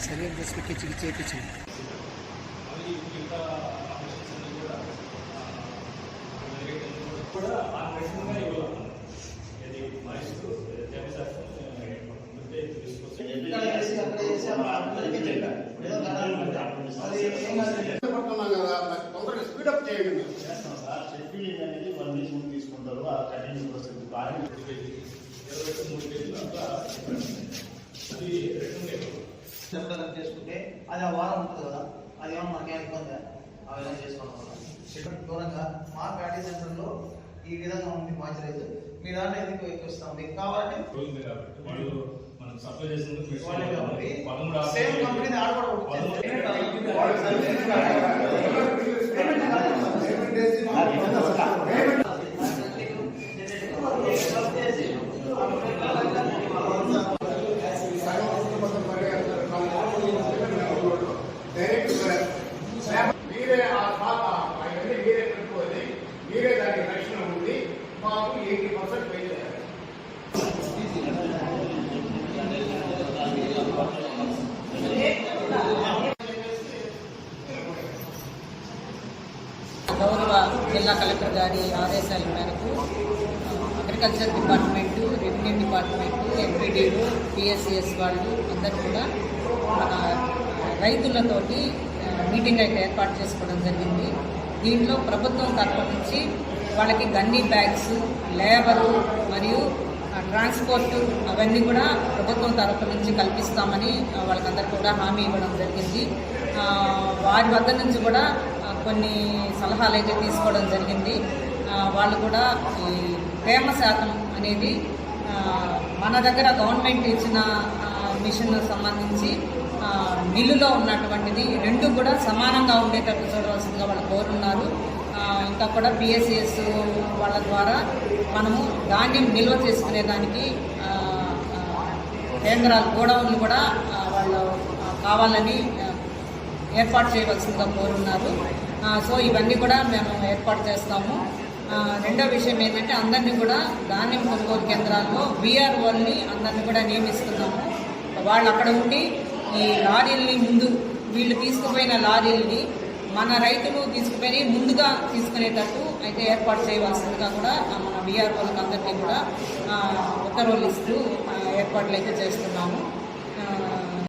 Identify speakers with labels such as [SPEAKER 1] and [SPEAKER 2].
[SPEAKER 1] సరైన దశకి చికిత్స చేయించింది
[SPEAKER 2] తీసుకొచ్చి
[SPEAKER 3] తొందరగా స్పీడప్ చేయండి.
[SPEAKER 4] చేస్తాం సార్ అనేది వన్ వీక్ ముందు తీసుకుంటారు ఆ కంటిన్యూ ప్రాసెస్ బాగా
[SPEAKER 2] ఇరవై మూడు కేజీలు అంతా అది
[SPEAKER 5] చెప్పడం చేసుకుంటే అది ఆ వారం ఉంటుంది కదా అది ఏమన్నా మనకేం ఇబ్బంది ఆ విధంగా చేసుకోవడం వల్ల. దూరంగా మా ప్యాటీ సెంటర్లో ఈ విధంగా ఉంది మాయిశ్చరైజర్ మీ దాంట్లో ఎందుకు ఎక్కువ ఇస్తాం? మీకు కావాలంటే
[SPEAKER 2] రోజుంది కాబట్టి వాళ్ళు
[SPEAKER 1] జిల్లా కలెక్టర్ గారి ఆదేశాల మేరకు అగ్రికల్చర్ డిపార్ట్మెంటు రెవెన్యూ డిపార్ట్మెంటు ఎంపీడీలు పిఎస్సిఎస్ వాళ్ళు అందరూ కూడా మన రైతులతోటి మీటింగ్ అయితే ఏర్పాటు చేసుకోవడం జరిగింది. దీంట్లో ప్రభుత్వం తరఫు నుంచి వాళ్ళకి గన్నీ బ్యాగ్స్ లేబరు మరియు ట్రాన్స్పోర్టు ట్రాన్స్పోర్ట్ అవన్నీ కూడా ప్రభుత్వం తరఫు నుంచి కల్పిస్తామని ఆ, వాళ్ళకందరికీ కూడా హామీ ఇవ్వడం జరిగింది. వారి వద్ద నుంచి కూడా కొన్ని సలహాలు అయితే తీసుకోవడం జరిగింది. వాళ్ళు కూడా ఈ తేమ శాతం అనేది మన దగ్గర గవర్నమెంట్ ఇచ్చిన మిషన్ సంబంధించి మిల్లులో ఉన్నటువంటిది రెండు కూడా సమానంగా ఉండేటట్టు చూడవలసిందిగా వాళ్ళు కోరున్నారు ఇంకా కూడా పిఎస్సిఎస్ వాళ్ళ ద్వారా మనము ధాన్యం నిల్వ చేసుకునేదానికి కేంద్రాలు గోడౌన్లు కూడా వాళ్ళు కావాలని ఏర్పాటు చేయవలసిందిగా కోరున్నారు సో ఇవన్నీ కూడా మేము ఏర్పాటు చేస్తాము. రెండో విషయం ఏంటంటే అందరినీ కూడా ధాన్యం కొనుగోలు కేంద్రాల్లో బీఆర్ఓల్ని అందరినీ కూడా నియమిస్తున్నాము. వాళ్ళు అక్కడ ఉండి ఈ లారీల్ని ముందు వీళ్ళు తీసుకుపోయిన లారీల్ని మన రైతులు తీసుకుపోయి ముందుగా తీసుకునేటట్టు అయితే ఏర్పాటు చేయవలసిందిగా కూడా మన బీఆర్ఓలకు అందరికీ కూడా ఉత్తర్వులు ఇస్తూ ఏర్పాట్లు అయితే చేస్తున్నాము.